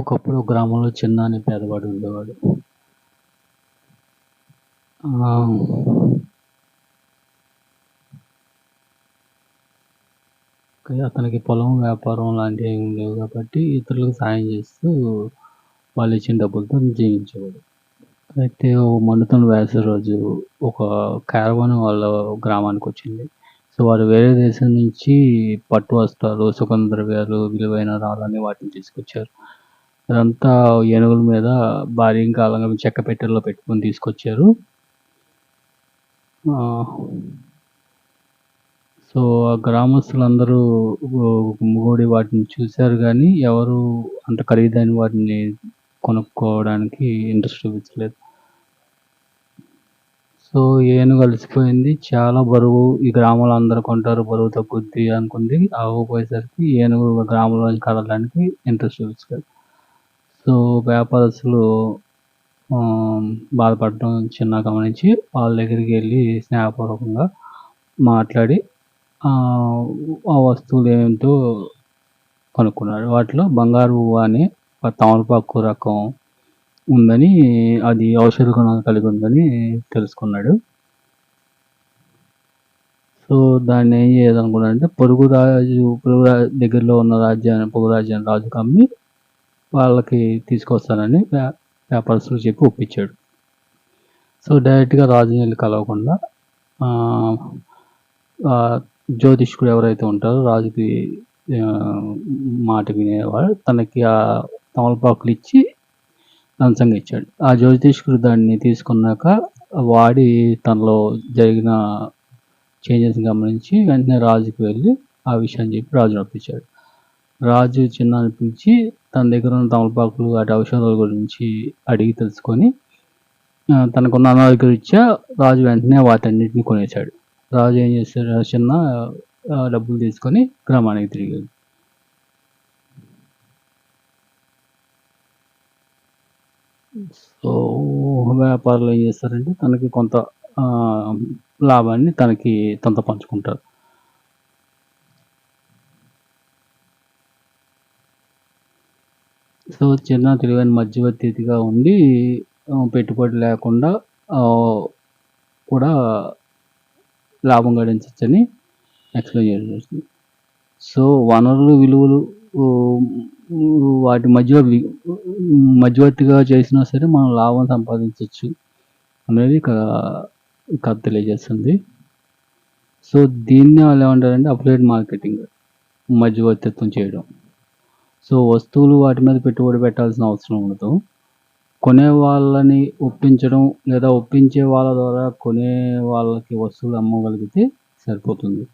ఒకప్పుడు గ్రామంలో చిన్న అనే పేదవాడు ఉండేవాడు. అతనికి పొలం వ్యాపారం లాంటివి ఏమి లేవు కాబట్టి ఇతరులకు సాయం చేస్తూ వాళ్ళు ఇచ్చిన డబ్బులతో జీవించేవాడు. అయితే ఓ మండుతున్న వేసవి రోజు ఒక క్యారవాన్ వాళ్ళ గ్రామానికి వచ్చింది. సో వారు వేరే దేశం నుంచి పట్టు వస్త్రాలు సుగంధ ద్రవ్యాలు విలువైన రాళ్ళని వాటిని తీసుకొచ్చారు. అదంతా ఏనుగుల మీద భారీ కాలంగా చెక్క పెట్టెల్లో పెట్టుకొని తీసుకొచ్చారు. సో ఆ గ్రామస్తులందరూ గుమిగూడి వాటిని చూశారు కానీ ఎవరు అంత ఖరీదైన వాటిని కొనుక్కోవడానికి ఇంట్రెస్ట్ చూపించలేదు. సో ఏనుగు కలిసిపోయింది చాలా బరువు ఈ గ్రామంలో అందరు కొంటారు బరువు తగ్గుద్ది అనుకుంది. అవ్వకపోయేసరికి ఏనుగు గ్రామంలోంచి కదలడానికి ఇంట్రెస్ట్ చూపించలేదు. సో వ్యాపారస్తులు బాధపడటం చిన్న గమనించి వాళ్ళ దగ్గరికి వెళ్ళి స్నేహపూర్వకంగా మాట్లాడి ఆ వస్తువులు ఏమిటో కనుక్కున్నాడు వాటిలో బంగారు పువ్వు అనే తమలపాకు రకం ఉందని అది ఔషధ గుణాలు కలిగి ఉందని తెలుసుకున్నాడు. సో దాన్ని ఏం చేయాలనుకున్నాడంటే పొరుగు రాజు పొరుగు దగ్గరలో ఉన్న రాజ్యాన్ని పొరుగు రాజ్యాన్ని రాజు కమ్మి వాళ్ళకి తీసుకొస్తానని పేపర్స్లో చెప్పి ఒప్పించాడు. సో డైరెక్ట్గా రాజుని కలవకుండా జ్యోతిష్కుడు ఎవరైతే ఉంటారో రాజుకి మాట వినేవాడు తనకి ఆ తమలపాకులు ఇచ్చి లంచంగా ఇచ్చాడు. ఆ జ్యోతిష్కుడు దాన్ని తీసుకున్నాక వాడి తనలో జరిగిన చేంజెస్ గమనించి వెంటనే రాజుకి వెళ్ళి ఆ విషయాన్ని చెప్పి రాజును ఒప్పించాడు. రాజు చిన్న పిలిచి తన దగ్గర ఉన్న తమలపాకులు వాటి ఔషధాల గురించి అడిగి తెలుసుకొని తనకున్న అనారోగ్య రీత్యా రాజు వెంటనే వాటన్నిటిని కొనేశాడు. రాజు ఏం చేశాడు చిన్న డబ్బులు తీసుకొని గ్రామానికి తిరిగాడు సో వ్యాపారులు ఏం చేస్తారంటే తనకి కొంత ఆ, లాభాన్ని తనకి తనతో పంచుకుంటారు. సో చిన్న తెలివైన మధ్యవర్తిగా ఉండి పెట్టుబడి లేకుండా కూడా లాభం గడించవచ్చని ఎక్స్ప్లెయిన్ చేస్తుంది సో వనరులు విలువలు వాటి మధ్య వి- మధ్యవర్తిగా చేసినా సరే మనం లాభం సంపాదించవచ్చు అనేది కథ తెలియజేస్తుంది. సో దీన్ని వాళ్ళు ఏమంటారంటే అప్లైడ్ మార్కెటింగ్ మధ్యవర్తిత్వం చేయడం. సో వస్తువులు వాటి మీద పెట్టుబడి పెట్టాల్సిన అవసరం ఉండదు. కొనే వాళ్ళని ఒప్పించడం లేదా ఒప్పించే వాళ్ళ ద్వారా కొనే వాళ్ళకి వస్తువులు అమ్మగలిగితే సరిపోతుంది.